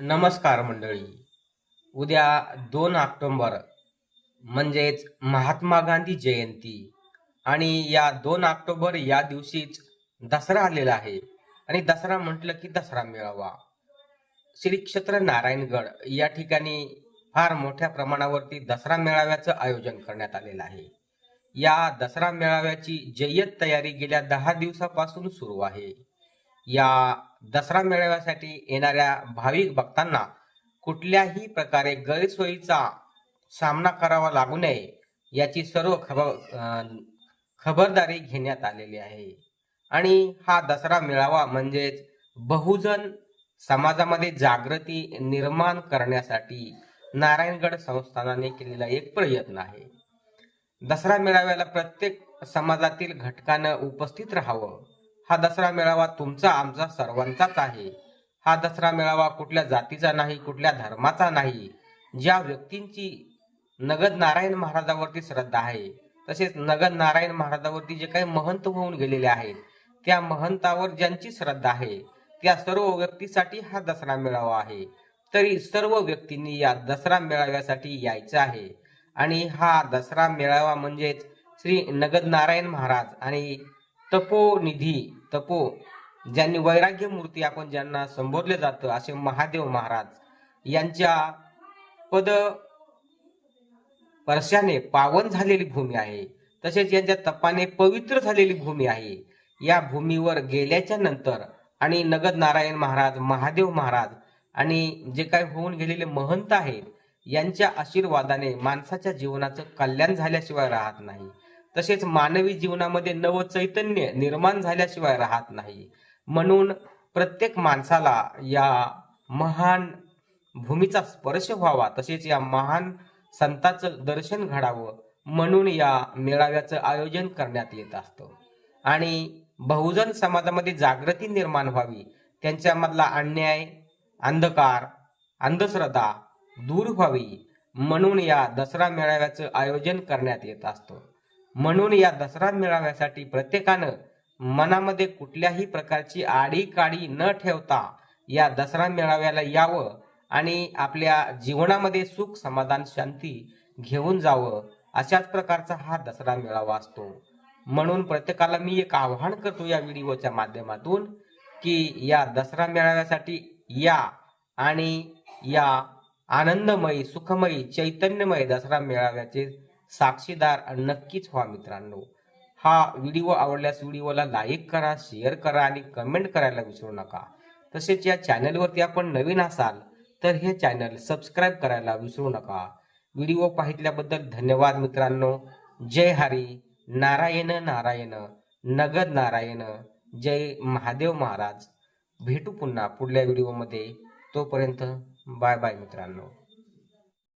नमस्कार मंडळी. उद्या दोन ऑक्टोंबर म्हणजेच महात्मा गांधी जयंती. आणि या दोन ऑक्टोबर या दिवशीच दसरा आलेला आहे. आणि दसरा म्हटलं की दसरा मेळावा. श्री क्षेत्र नारायणगड या ठिकाणी फार मोठ्या प्रमाणावरती दसरा मेळाव्याचं आयोजन करण्यात आलेलं आहे. या दसरा मेळाव्याची जय्यत तयारी गेल्या दहा दिवसापासून सुरू आहे. या दसरा मेळाव्यासाठी येणाऱ्या भाविक भक्तांना कुठल्याही प्रकारे गैरसोयीचा सामना करावा लागू नये याची सर्व खबर खबरदारी घेण्यात आलेली आहे. आणि हा दसरा मेळावा म्हणजेच बहुजन समाजामध्ये जागृती निर्माण करण्यासाठी नारायणगड संस्थानाने केलेला एक प्रयत्न आहे. दसरा मेळाव्याला प्रत्येक समाजातील घटकानं उपस्थित राहावं. हा दसरा मेळावा तुमचा आमचा सर्वांचाच आहे. हा दसरा मेळावा कुठल्या जातीचा नाही कुठल्या धर्माचा नाही. ज्या व्यक्तींची नगद नारायण महाराजावरती श्रद्धा आहे तसेच नगद नारायण महाराजावरती जे काही महंत होऊन गेलेले आहेत त्या महंतावर ज्यांची श्रद्धा आहे त्या सर्व व्यक्तीसाठी हा दसरा मेळावा आहे. तरी सर्व व्यक्तींनी या दसरा मेळाव्यासाठी यायचं आहे. आणि हा दसरा मेळावा म्हणजेच श्री नगद नारायण महाराज आणि तपोनिधी तपो ज्यांनी वैराग्य मूर्ती आपण ज्यांना संबोधले जातं असे महादेव महाराज यांच्या पद परशाने पावन झालेली भूमी आहे. तसेच यांच्या तपाने पवित्र झालेली भूमी आहे. या भूमीवर गेल्याच्यानंतर आणि नगद नारायण महाराज महादेव महाराज आणि जे काही होऊन गेलेले महंत आहेत यांच्या आशीर्वादाने माणसाच्या जीवनाचं कल्याण झाल्याशिवाय राहत नाही. तसेच मानवी जीवनामध्ये नव चैतन्य निर्माण झाल्याशिवाय राहत नाही. म्हणून प्रत्येक माणसाला या महान भूमीचा स्पर्श व्हावा तसेच या महान संताचं दर्शन घडावं म्हणून या मेळाव्याचं आयोजन करण्यात येत असतं. आणि बहुजन समाजामध्ये जागृती निर्माण व्हावी त्यांच्यामधला अन्याय अंधकार अंधश्रद्धा दूर व्हावी म्हणून या दसरा मेळाव्याचं आयोजन करण्यात येत असतं. म्हणून या दसरा मेळाव्यासाठी प्रत्येकानं मनामध्ये कुठल्याही प्रकारची आडी काडी न ठेवता या दसरा मेळाव्याला यावं आणि आपल्या जीवनामध्ये सुख समाधान शांती घेऊन जावं अशाच प्रकारचा हा दसरा मेळावा असतो. म्हणून प्रत्येकाला मी एक आव्हान करतो या व्हिडिओच्या माध्यमातून की या दसरा मेळाव्यासाठी या आणि या आनंदमयी सुखमयी चैतन्यमय दसरा मेळाव्याचे साक्षीदार नक्कीच व्हा मित्रांनो. हा व्हिडिओ आवडल्यास व्हिडिओला लाईक करा शेअर करा आणि कमेंट करायला विसरू नका. तसेच या चॅनलवरती आपण नवीन असाल तर हे चॅनल सबस्क्राईब करायला विसरू नका. व्हिडिओ पाहिल्याबद्दल धन्यवाद मित्रांनो. जय हरी. नारायण नारायण. नगद नारायण. जय महादेव महाराज. भेटू पुन्हा पुढल्या व्हिडिओमध्ये. तोपर्यंत बाय बाय मित्रांनो.